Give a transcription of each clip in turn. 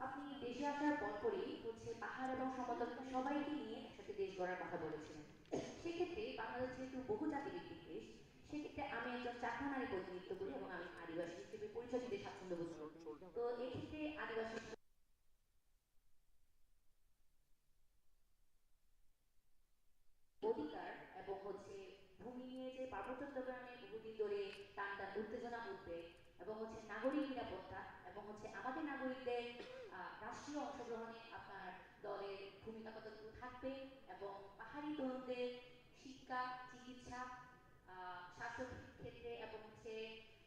আপনি দেশে আসার পরপরই হচ্ছে পাহাড় এবং সমতল সবাইকে নিয়ে একসাথে দেশ গড়ার কথা বলেছিলেন সেক্ষেত্রে বাংলাদেশ যেহেতু বহুজাতিক একটি দেশ সেক্ষেত্রে আমি একজন চাকমা নারী প্রতিনিধিত্ব করি এবং আমি আদিবাসী হিসেবে পরিচয় দিতে স্বাচ্ছন্দ্য বোধ তো এক্ষেত্রে আদিবাসী অধিকার এবং হচ্ছে ভূমি নিয়ে যে পার্বত্য চট্টগ্রামে বহুদিন ধরে টান টান উত্তেজনা উঠবে এবং হচ্ছে নাগরিক নিরাপত্তা এবং হচ্ছে আমাদের নাগরিকদের রাষ্ট্রীয় অংশগ্রহণে আপনার দলের ভূমিকা কতটুকু থাকবে এবং পাহাড়ি তরুণদের শিক্ষা, চিকিৎসা স্বাস্থ্য ক্ষেত্রে এবং হচ্ছে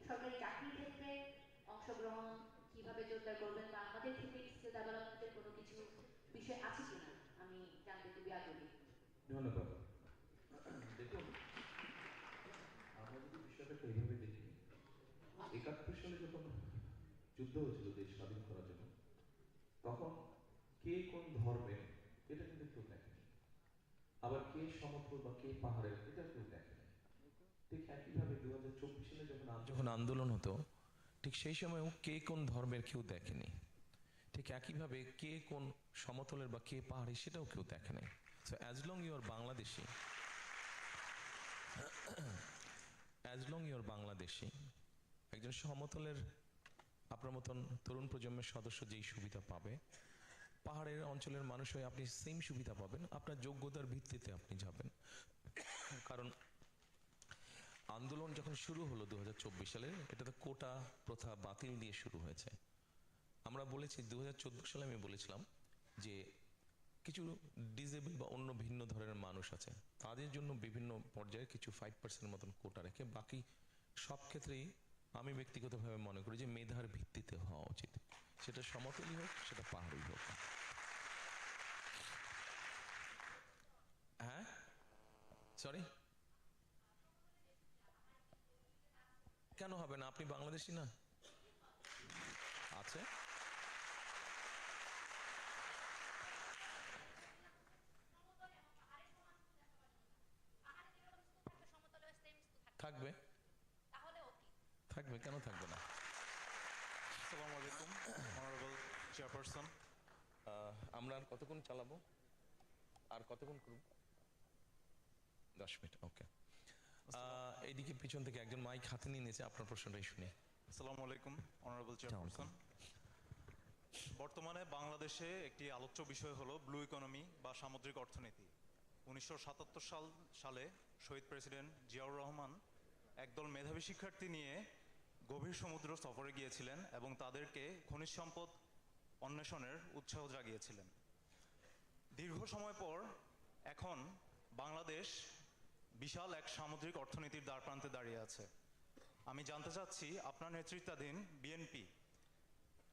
সরকারি চাকরির ক্ষেত্রে অংশগ্রহণ কীভাবে জোরদার করবেন বা আমাদের ক্ষেত্রে স্কিল ডেভেলপমেন্টের কোনো কিছু বিষয় আছে কিনা? আমি জানতে খুবই আগ্রহী ধন্যবাদ দেখুন আমরা যদি বিষয়টাকে এইভাবে দেখি একাত্তর সালে যখন যুদ্ধ হয়েছিল দেশ স্বাধীন করার জন্য। তখন কে কোন ধর্মের, এটা কিন্তু কেউ দেখেনি। আবার কে সমতল বা কে পাহাড়ের, এটা কেউ দেখেনি। ঠিক একইভাবে দু হাজার চব্বিশ সালে যখন যখন আন্দোলন হতো, ঠিক সেই সময়ও কে কোন ধর্মের কেউ দেখেনি। ঠিক একইভাবে কে কোন সমতলের বা কে পাহাড়ে সেটাও কেউ দেখে নাই so as long your Bangladeshi as long your Bangladeshi একজন সমতলের আপনার মতন তরুণ প্রজন্মের সদস্য যেই সুবিধা পাবে, পাহাড়ের অঞ্চলের মানুষ হয়ে আপনি সেম সুবিধা পাবেন, আপনার যোগ্যতার ভিত্তিতে আপনি যাবেন। কারণ আন্দোলন যখন শুরু হলো দুহাজার চব্বিশ সালে, এটা তো কোটা প্রথা বাতিল দিয়ে শুরু হয়েছে। আমরা বলেছি দু হাজার চব্বিশ সালে আমি বলেছিলাম যে কিছু ডিজেবল বা অন্য ভিন্ন ধরনের মানুষ আছে, তাদের জন্য বিভিন্ন পর্যায়ে কিছু ফাইভ পার্সেন্ট মতন কোটা রেখে বাকি সব ক্ষেত্রেই আমি ব্যক্তিগতভাবে মনে করি যে মেধার ভিত্তিতে হওয়া উচিত। সেটা সমতলই হোক, সেটা পাহাড়ই হোক। হ্যাঁ? সরি কেন হবে না? আপনি বাংলাদেশি না? আছে থাকবে থাকবে না। আসসালামু আলাইকুম অনারেবল চেয়ারপারসন আমরা আর কতক্ষণ চালাবো? আর কতক্ষণ করব? দশ মিনিট ওকে এইদিকে পিছন থেকে একজন মাইক হাতে নিয়ে নিয়েছে আপনার প্রশ্নটাই শুনি। আসসালামু আলাইকুম অনারেবল চেয়ারপারসন বর্তমানে বাংলাদেশে একটি আলোচ্য বিষয় হলো ব্লু ইকোনমি বা সামুদ্রিক অর্থনীতি। উনিশশো সাতাত্তর সাল সালে শহীদ প্রেসিডেন্ট জিয়াউর রহমান একদল মেধাবী শিক্ষার্থী নিয়ে গভীর সমুদ্র সফরে গিয়েছিলেন এবং তাদেরকে খনিজ সম্পদ অন্বেষণের উৎসাহ জাগিয়েছিলেন। দীর্ঘ সময় পর এখন বাংলাদেশ বিশাল এক সামুদ্রিক অর্থনীতির দ্বারপ্রান্তে দাঁড়িয়ে আছে। আমি জানতে চাচ্ছি, আপনার নেতৃত্বাধীন বিএনপি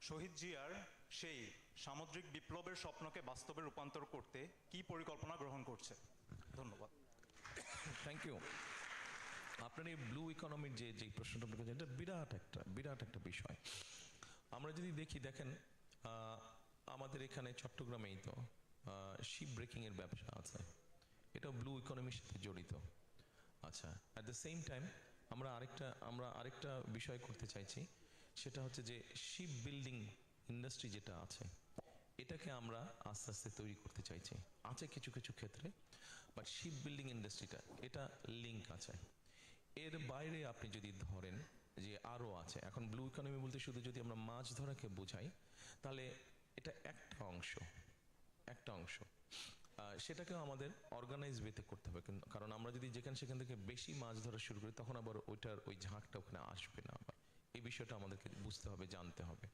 শহীদ জিয়ার সেই সামুদ্রিক বিপ্লবের স্বপ্নকে বাস্তবে রূপান্তর করতে কি পরিকল্পনা গ্রহণ করছে? ধন্যবাদ। থ্যাংক ইউ আপনার এই ব্লু ইকোনমির যে যে প্রশ্নটা আপনি করেছেন, এটা বিরাট একটা বিরাট একটা বিষয়। আমরা যদি দেখি দেখেন আমাদের এখানে চট্টগ্রামেই তো শিপ ব্রেকিং এর ব্যবসা আছে। এটা ব্লু ইকোনমির সাথে জড়িত। আচ্ছা অ্যাট দ্য সেম টাইম আমরা আরেকটা আমরা আরেকটা বিষয় করতে চাইছি সেটা হচ্ছে যে শিপ বিল্ডিং ইন্ডাস্ট্রি যেটা আছে এটাকে আমরা আস্তে আস্তে তৈরি করতে চাইছি। আছে কিছু কিছু ক্ষেত্রে বাট শিপ বিল্ডিং ইন্ডাস্ট্রিটা এটা লিঙ্ক আছে। এর বাইরে আপনি যদি ধরেন যে আরও আছে, এখন ব্লু ইকোনমি বলতে শুধু যদি আমরা মাছ ধরাকে বোঝাই, তাহলে এটা একটা অংশ একটা অংশ সেটাকেও আমাদের অর্গানাইজ ওয়েতে করতে হবে। কারণ আমরা যদি যেখানে সেখান থেকে বেশি মাছ ধরা শুরু করি, তখন আবার ওইটার ওই ঝাঁকটা ওখানে আসবে না আবার। এই বিষয়টা আমাদেরকে বুঝতে হবে, জানতে হবে।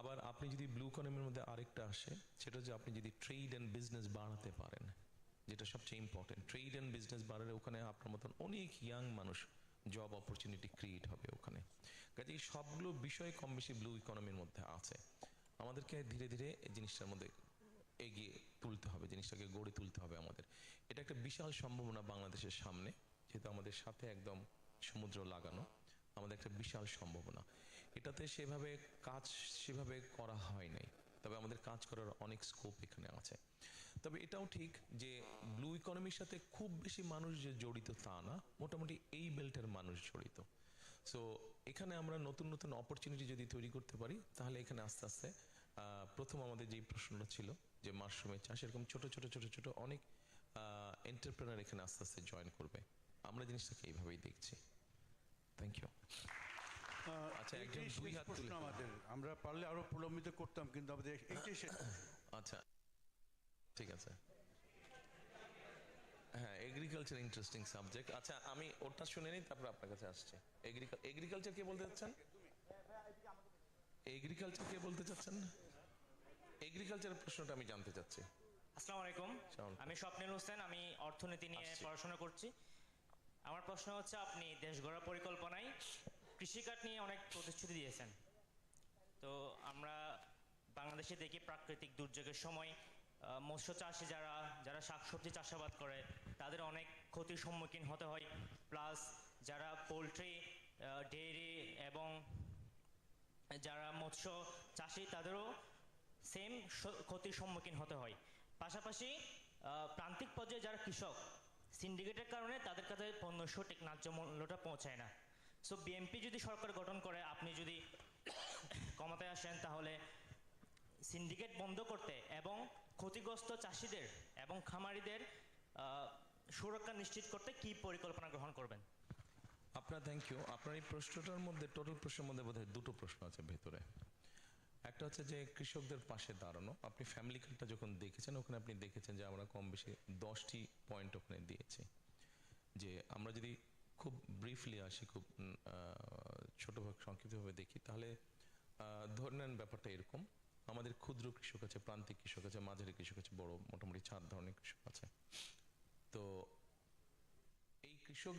আবার আপনি যদি ব্লু ইকোনমির মধ্যে আরেকটা আসে, সেটা হচ্ছে আপনি যদি ট্রেড অ্যান্ড বিজনেস বাড়াতে পারেন যেটা সবচেয়ে ইম্পর্টেন্ট ট্রেড অ্যান্ড বিজনেস বাড়ালে ওখানে আপনার মতন অনেক ইয়াং মানুষ জব অপরচুনিটি ক্রিয়েট হবে ওখানে। কাজে সবগুলো বিষয় কম বেশি ব্লু ইকোনমির মধ্যে আছে। আমাদেরকে ধীরে ধীরে এই জিনিসটার মধ্যে এগিয়ে তুলতে হবে, জিনিসটাকে গড়ে তুলতে হবে আমাদের। এটা একটা বিশাল সম্ভাবনা বাংলাদেশের সামনে, যেহেতু আমাদের সাথে একদম সমুদ্র লাগানো, আমাদের একটা বিশাল সম্ভাবনা। এটাতে সেভাবে কাজ সেভাবে করা হয় নাই, তবে আমাদের কাজ করার অনেক স্কোপ এখানে আছে। তবে এটাও ঠিক যে ব্লু ইকোনমির সাথে খুব বেশি মানুষ যে জড়িত তা না মোটামুটি এই বেল্টের মানুষ জড়িত। সো এখানে আমরা নতুন নতুন অপরচুনিটি যদি তৈরি করতে পারি তাহলে এখানে আস্তে আস্তে প্রথম আমাদের যেই প্রশ্নটা ছিল যে মাশরুমের চাষ এরকম ছোট ছোট ছোট ছোট অনেক এন্টারপ্রেনার এখানে আস্তে আস্তে জয়েন করবে। আমরা জিনিসটাকে এইভাবেই দেখছি। থ্যাংক ইউ আচ্ছা, একজন দুই হাত তুলে- আমাদের। আমরা পারলে আরও প্রলম্বিত করতাম কিন্তু আমাদের আচ্ছা। ঠিক আছে। হ্যাঁ এগ্রিকালচার ইন্টারেস্টিং সাবজেক্ট আচ্ছা আমি ওটা শুনে নিই তারপর আপনার কাছে আসছে। এগ্রিকালচার কে বলতে চাচ্ছেন? এগ্রিকালচার কে বলতে চাচ্ছেন? এগ্রিকালচারের প্রশ্নটা আমি জানতে চাচ্ছি। আসসালামু আলাইকুম। আমি স্বপ্নিল হোসেন আমি অর্থনীতি নিয়ে পড়াশোনা করছি। আমার প্রশ্ন হচ্ছে আপনি দেশ গড়ার পরিকল্পনায় কৃষিকাজ নিয়ে অনেক প্রতিশ্রুতি দিয়েছেন। তো আমরা বাংলাদেশে দেখি প্রাকৃতিক দুর্যোগের সময় মৎস্য চাষি যারা যারা শাকসবজি চাষাবাদ করে, তাদের অনেক ক্ষতির সম্মুখীন হতে হয়। প্লাস যারা পোলট্রি ডেয়ারি এবং যারা মৎস্য চাষি, তাদেরও সেম ক্ষতির সম্মুখীন হতে হয়। পাশাপাশি প্রান্তিক পর্যায়ে যারা কৃষক সিন্ডিকেটের কারণে তাদের কাছে পণ্য সঠিক ন্যায্য মূল্যটা পৌঁছায় না। সো বিএনপি যদি সরকার গঠন করে, আপনি যদি ক্ষমতায় আসেন, তাহলে সিন্ডিকেট বন্ধ করতে এবং ক্ষতিগ্রস্ত চাষিদের এবং খামারিদের সুরক্ষা নিশ্চিত করতে কি পরিকল্পনা গ্রহণ করবেন? আপনার থ্যাংক ইউ আপনার এই প্রশ্নটার মধ্যে টোটাল প্রশ্নের মধ্যে বোধহয় দুটো প্রশ্ন আছে ভেতরে। একটা হচ্ছে যে, কৃষকদের পাশে দাঁড়ানো। আপনি ফ্যামিলি কার্ডটা যখন দেখেছেন, ওখানে আপনি দেখেছেন যে, আমরা কম বেশি দশটি পয়েন্ট ওখানে দিয়েছি। যে, আমরা যদি খুব ব্রিফলি আসি, খুব ছোটভাবে সংক্ষিপ্তভাবে দেখি, তাহলে ধরে নেন ব্যাপারটা এরকম। আমাদের ক্ষুদ্র কৃষক আছে, প্রান্তিক কৃষক আছে, মাঝারি কৃষক আছে, বড় মোটামুটি চার ধরনের কৃষক আছে। তো এই কৃষক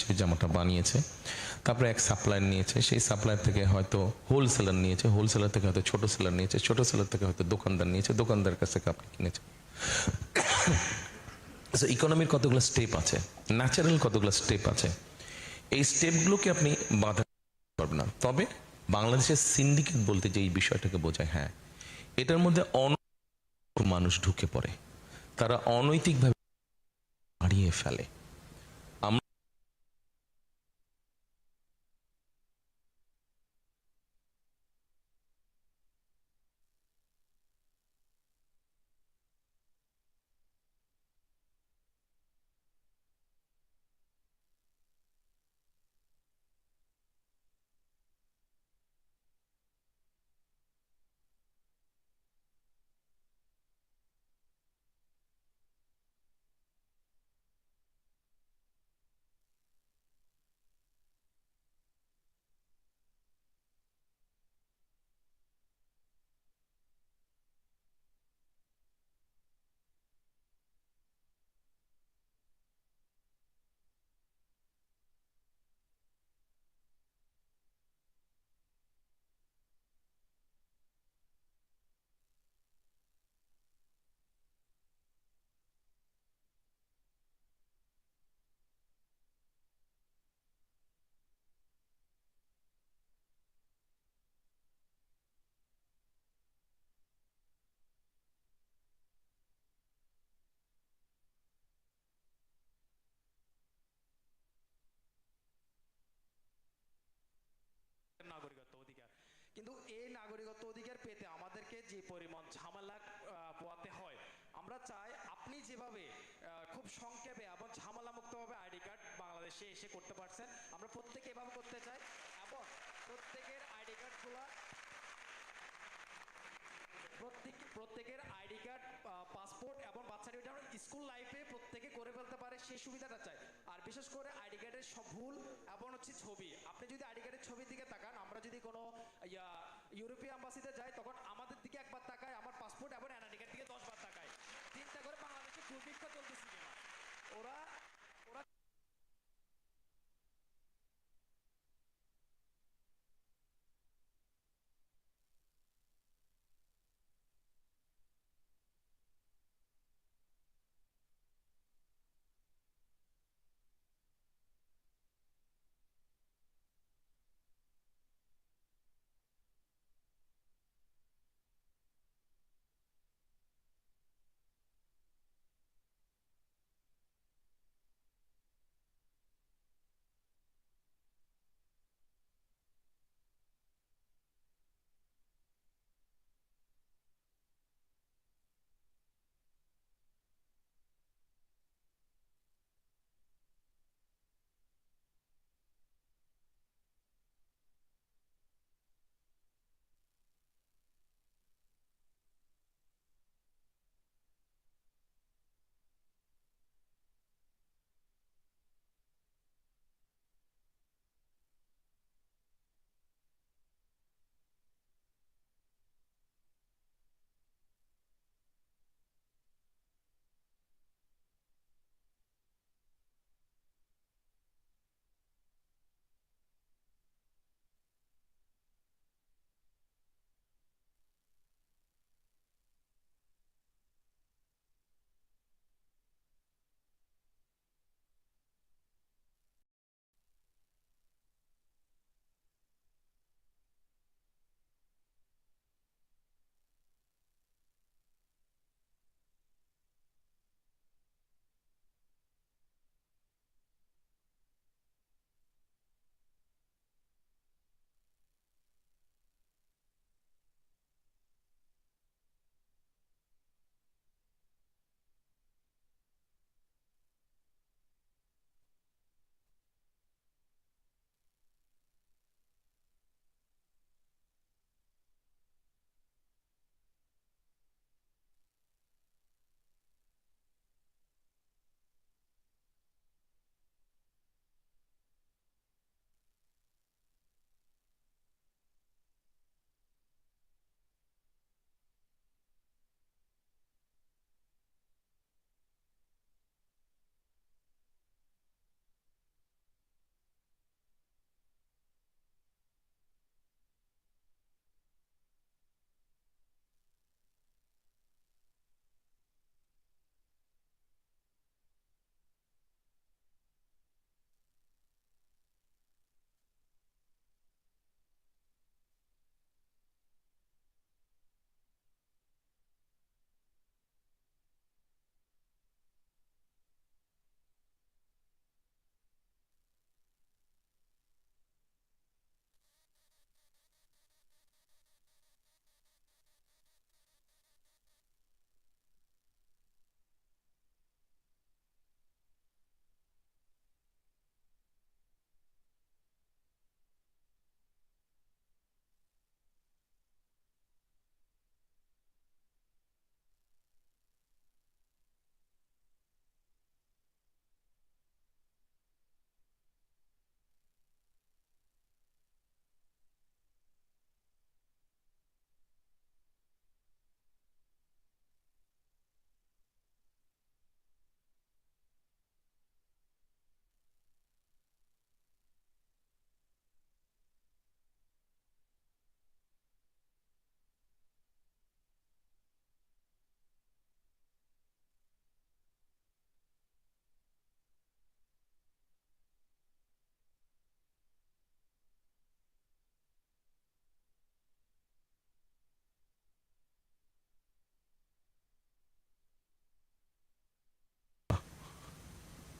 সেই জামাটা বানিয়েছে, তারপরে এক সাপ্লায়ার নিয়েছে, সেই সাপ্লায়ার থেকে হয়তো হোলসেলার নিয়েছে হোলসেলার থেকে হয়তো ছোট সেলার নিয়েছে, ছোট সেলার থেকে হয়তো দোকানদার নিয়েছে দোকানদার কাছ থেকে আপনি কিনেছেন। ইকোনমির কতগুলো স্টেপ আছে ন্যাচারাল কতগুলো স্টেপ আছে, এই স্টেপগুলোকে আপনি বাধা পারবেন না। তবে বাংলাদেশের সিন্ডিকেট বলতে যে এই বিষয়টাকে বোঝায় হ্যাঁ এটার মধ্যে অন মানুষ ঢুকে পড়ে। তারা অনৈতিকভাবে হারিয়ে ফেলে আমরা নাগরিকত্ব অধিকার কিন্তু নাগরিকত্ব অধিকার পেতে আমাদেরকে যে পরিমাণ ঝামেলা পোয়াতে হয়, আমরা চাই আপনি যেভাবে খুব সংক্ষেপে এবং ঝামেলা মুক্তভাবে আইডি কার্ড বাংলাদেশে এসে করতে পারছেন, আমরা প্রত্যেকে এভাবে করতে চাই এবং প্রত্যেকের আইডি কার্ডগুলো, প্রত্যেক, প্রত্যেকের আইডি কার্ড পাসপোর্ট এবং বাচ্চা সার্টিফিকেট স্কুল লাইফে প্রত্যেকে করে ফেলতে পারে, সেই সুবিধাটা চাই। আর বিশেষ করে আইডি কার্ডের সব ভুল এবং হচ্ছে ছবি, আপনি যদি আইডি কার্ডের ছবির দিকে তাকান, আমরা যদি কোনো, ইয়া ইউরোপীয় অ্যাম্বাসিতে যায়, তখন আমাদের দিকে একবার তাকায়, আমার পাসপোর্ট এবং কার্ড দিকে দশবার তাকায়। চিন্তা করে বাংলাদেশে দুর্ভিক্ষ চলতেছে ওরা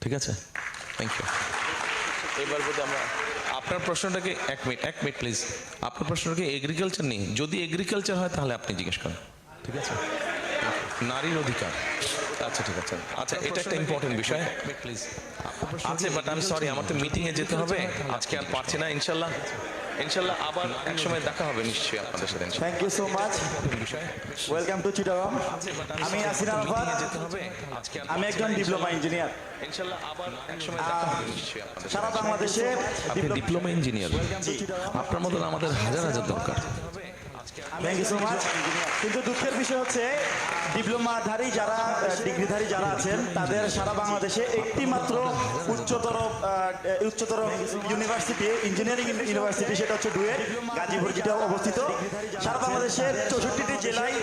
ঠিক আছে? থ্যাংক ইউ এবার বোধহয় আমরা আপনার প্রশ্নটাকে এক মিনিট এক মিনিট প্লিজ আপনার প্রশ্নটাকে এগ্রিকালচার নেই যদি এগ্রিকালচার হয় তাহলে আপনি জিজ্ঞেস করেন। ঠিক আছে? নারীর অধিকার। আচ্ছা ঠিক আছে। আচ্ছা এটা একটা ইম্পর্টেন্ট বিষয়। প্লিজ আছে বাট আমি সরি আমার তো মিটিংয়ে যেতে হবে। আজকে আর পারছি না ইনশাল্লাহ। ইনশাল্লাহ আবার এক সময় দেখা হবে নিশ্চয়ই আপনাদের সাথে thank you so much welcome to Chittagong আমি আমি একজন ডিপ্লোমা ইঞ্জিনিয়ার ইনশাল্লাহ আবার এক সময় দেখা হবে নিশ্চয়ই আপনাদের সারা বাংলাদেশে আপনি ডিপ্লোমা ইঞ্জিনিয়ার আপনার মতন আমাদের হাজার হাজার দরকার। থ্যাংক ইউ সো মাচ কিন্তু দুঃখের বিষয় হচ্ছে ডিপ্লোমাধারী যারা ডিগ্রিধারী যারা আছেন, তাদের সারা বাংলাদেশে একটি মাত্র উচ্চতর উচ্চতর ইউনিভার্সিটি, ইঞ্জিনিয়ারিং ইউনিভার্সিটি, সেটা হচ্ছে ডুয়েট, গাজীপুর যেটা অবস্থিত। সারা বাংলাদেশের চৌষট্টিটি জেলায়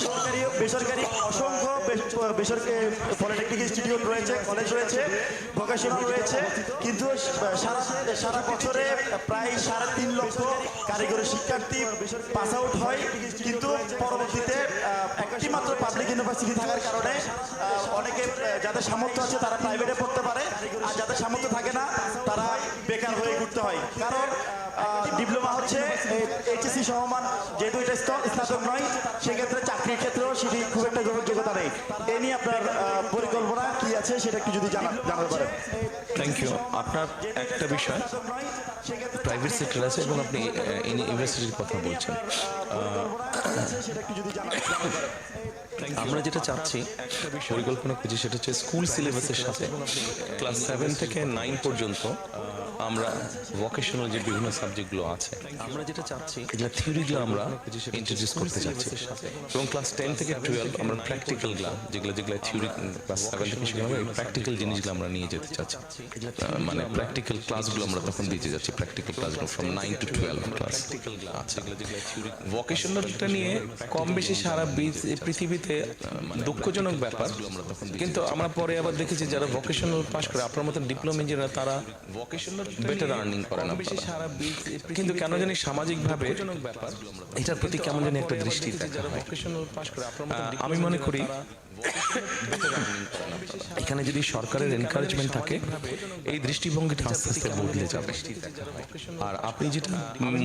সরকারি, বেসরকারি, অসংখ্য বেস- বেসরকারি পলিটেকনিক ইনস্টিটিউট রয়েছে, কলেজ রয়েছে রয়েছে, কিন্তু সারা সারা বছরে প্রায় সাড়ে তিন লক্ষ কারিগরি শিক্ষার্থী পাস আউট হয়। কিন্তু পরবর্তীতে একটি মাত্র পাবলিক ইউনিভার্সিটি থাকার কারণে অনেকে যাদের সামর্থ্য আছে তারা প্রাইভেটে পড়তে পারে আর যাদের সামর্থ্য থাকে না তারা বেকার হয়ে ঘুরতে হয়। কারণ ডিপ্লোমা হচ্ছে এইচএসসি সমমান যেহেতু এটা স্তর- স্নাতক নয় সেক্ষেত্রে চাকরির ক্ষেত্রেও সেটি খুব একটা গ্রহণযোগ্যতা নেই। এ নিয়ে আপনার পরিকল্পনা কি আছে সেটা একটু যদি জানা জানাতে পারেন। থ্যাংক ইউ আপনার একটা বিষয় প্রাইভেট সেক্টর আছে এবং আপনি ইউনিভার্সিটির কথা বলছেন। সেটা একটু যদি জানা জানাতে পারেন। আমরা যেটা চাচ্ছি পরিকল্পনা করছি সেটা হচ্ছে স্কুল সিলেবাসের সাথে। ক্লাস সেভেন থেকে নাইন পর্যন্ত আমরা ভোকেশনাল যে বিভিন্ন সাবজেক্টগুলো আছে আমরা যেটা চাচ্ছি এগুলো থিওরিগুলো আমরা ইন্ট্রোডিউস করতে চাচ্ছি। এবং ক্লাস টেন থেকে টুয়েলভ আমরা প্র্যাকটিক্যালগুলো যেগুলো যেগুলো থিওরি ক্লাস সেভেন থেকে শেখাবো এই প্র্যাকটিক্যাল জিনিসগুলো আমরা নিয়ে যেতে চাচ্ছি। মানে প্র্যাকটিক্যাল ক্লাসগুলো আমরা তখন দিতে যাচ্ছি প্র্যাকটিক্যাল ক্লাসগুলো from nine to twelve class আচ্ছা। ভোকেশনালটা নিয়ে কম বেশি সারা পৃথিবীতে দুঃখজনক ব্যাপার কিন্তু আমরা পরে আবার দেখেছি যারা ভোকেশনাল পাস করে আপনার মতন ডিপ্লোমা ইঞ্জিনিয়ার তারা ভোকেশনাল বেটার আর্নিং করে না। কিন্তু কেন জানি সামাজিক ভাবে এটার প্রতি কেমন জানি একটা দৃষ্টি দেখা হয়। আমি মনে করি এখানে যদি সরকারের এনকারেজমেন্ট থাকে এই দৃষ্টিভঙ্গিটা আস্তে আস্তে বদলে যাবে। আর আপনি যেটা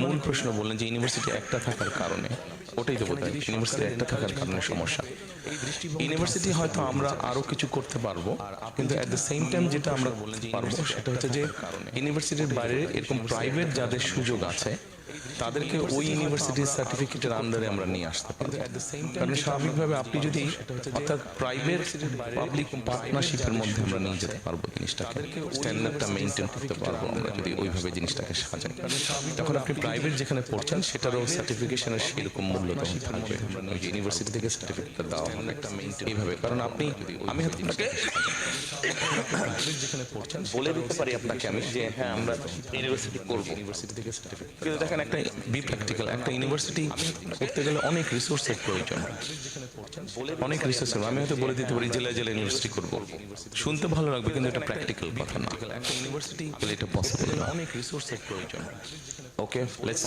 মূল প্রশ্ন বললেন যে ইউনিভার্সিটি একটা থাকার কারণে ওটাই তো বোধহয় ইউনিভার্সিটি একটা থাকার কারণে সমস্যা। ইউনিভার্সিটি হয়তো আমরা আরও কিছু করতে পারব কিন্তু অ্যাট দ্য সেম টাইম যেটা আমরা পারব সেটা হচ্ছে যে ইউনিভার্সিটির বাইরে এরকম প্রাইভেট যাদের সুযোগ আছে তাদেরকে ওই ইউনিভার্সিটির সার্টিফিকেটের আন্ডারে আমরা নিয়ে আসতে পারব। কারণ স্বাভাবিকভাবে আপনি যদি অর্থাৎ প্রাইভেট পাবলিক পার্টনারশিপের মধ্যে আমরা নিয়ে যেতে পারব জিনিসটাকে। স্ট্যান্ডার্ডটা মেনটেন করতে পারব আমরা যদি ওইভাবে জিনিসটাকে সাজাই। তখন আপনি প্রাইভেট যেখানে পড়ছেন সেটারও সার্টিফিকেশনের সেরকম মূল্য তখন থাকবে। ইউনিভার্সিটি থেকে সার্টিফিকেটটা দেওয়া হবে। এইভাবে। কারণ আপনি আমি হয়তো আপনাকে যেখানে পড়ছেন বলে দিতে পারি আপনাকে আমি যে হ্যাঁ আমরা ইউনিভার্সিটি করব। ইউনিভার্সিটি থেকে সার্টিফিকেট কিন্তু দেখেন একটা বি প্র্যাকটিক্যাল একটা ইউনিভার্সিটি করতে গেলে অনেক রিসোর্সের প্রয়োজন। অনেক রিসোর্সের আমি হয়তো বলে দিতে পারি জেলায় জেলায় ইউনিভার্সিটি করব। শুনতে ভালো লাগবে কিন্তু এটা প্র্যাকটিক্যাল কথা না। একটা ইউনিভার্সিটি এটা পসিবল না। অনেক রিসোর্সের প্রয়োজন। Okay let's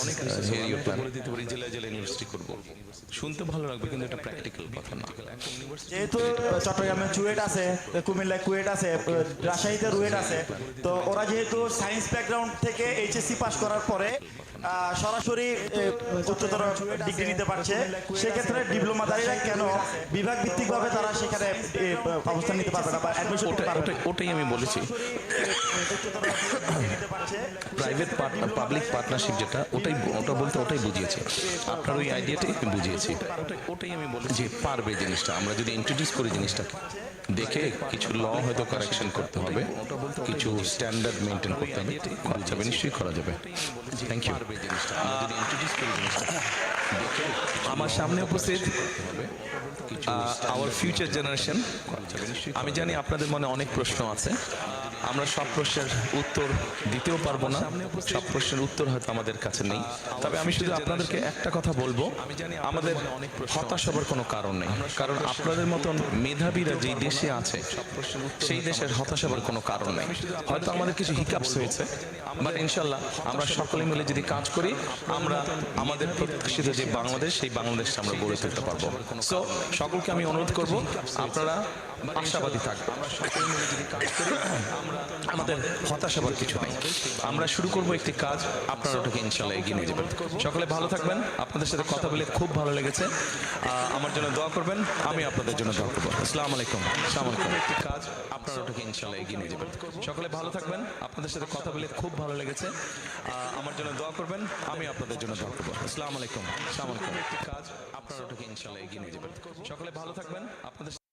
hear your plan বলে দিতে পারি জেলায় জেলায় ইউনিভার্সিটি করব শুনতে ভালো লাগবে কিন্তু এটা প্র্যাকটিক্যাল কথা না। যেহেতু চট্টগ্রামে চুয়েট আছে কুমিল্লায় কুয়েট আছে রাজশাহীতে রুয়েট আছে তো ওরা যেহেতু সায়েন্স ব্যাকগ্রাউন্ড থেকে এইচএসসি পাস করার পরে সরাসরি উচ্চতর ডিগ্রি নিতে পারছে। সেক্ষেত্রে ডিপ্লোমাধারীরা কেন বিভাগ ভিত্তিকভাবে তারা সেখানে অবস্থান নিতে পারবে না বা অ্যাডমিশন করতে পারবে ওটাই ওটাই আমি বলেছি। প্রাইভেট পাবলিক পার্টনারশিপ যেটা ওটাই ওটা বলতে ওটাই বুঝিয়েছি। আপনার ওই আইডিয়াটাই আমি বুঝিয়েছি। ওটাই আমি বলি যে পারবে জিনিসটা। আমরা যদি ইন্ট্রোডিউস করি জিনিসটাকে দেখে কিছু ল হয়তো কারেকশন করতে হবে কিছু স্ট্যান্ডার্ড মেনটেন করতে হবে করা যাবে নিশ্চয়ই করা যাবে। থ্যাংক ইউ আমার সামনে উপস্থিত আওয়ার ফিউচার জেনারেশন আমি জানি আপনাদের মনে অনেক প্রশ্ন আছে। আমরা সব প্রশ্নের উত্তর দিতেও পারব না। সব প্রশ্নের উত্তর হয়তো আমাদের কাছে নেই। তবে আমি শুধু আপনাদেরকে একটা কথা বলব। আমাদের হতাশ হবার কোনো কারণ নেই। কারণ আপনাদের মতন মেধাবীরা যেই দেশে আছে, সেই দেশের হতাশ হবার কোনো কারণ নেই। হয়তো আমাদের কিছু হিকাপস হয়েছে বাট ইনশাল্লাহ আমরা সকলে মিলে যদি কাজ করি, আমরা আমাদের প্রত্যাশিত যে বাংলাদেশ সেই বাংলাদেশটা আমরা গড়ে তুলতে পারব। সো সকলকে আমি অনুরোধ করব আপনারা আশাবাদী আমরা আমাদের হতাশাবাদ কিছু নেই। আমরা শুরু করব একটি কাজ আপনারা ওটাকে ইনশাল্লাহ এগিয়ে নিয়ে যাবেন। সকলে ভালো থাকবেন। আপনাদের সাথে কথা বলে খুব ভালো লেগেছে। আহ, আমার জন্য দোয়া করবেন আমি আপনাদের জন্য দোয়া করব। আসসালামু আলাইকুম। আসসালামু আলাইকুম। একটি কাজ আপনারা ওটাকে ইনশাল্লাহ এগিয়ে নিয়ে যাবেন। সকলে ভালো থাকবেন। আপনাদের সাথে কথা বলে খুব ভালো লেগেছে। আমার জন্য দোয়া করবেন আমি আপনাদের জন্য দোয়া করব। আসসালামু আলাইকুম। আসসালামু আলাইকুম। একটি কাজ আপনারা ওটাকে ইনশাল্লাহ এগিয়ে নিয়ে যাবেন। সকলে ভালো থাকবেন। আপনাদের সাথে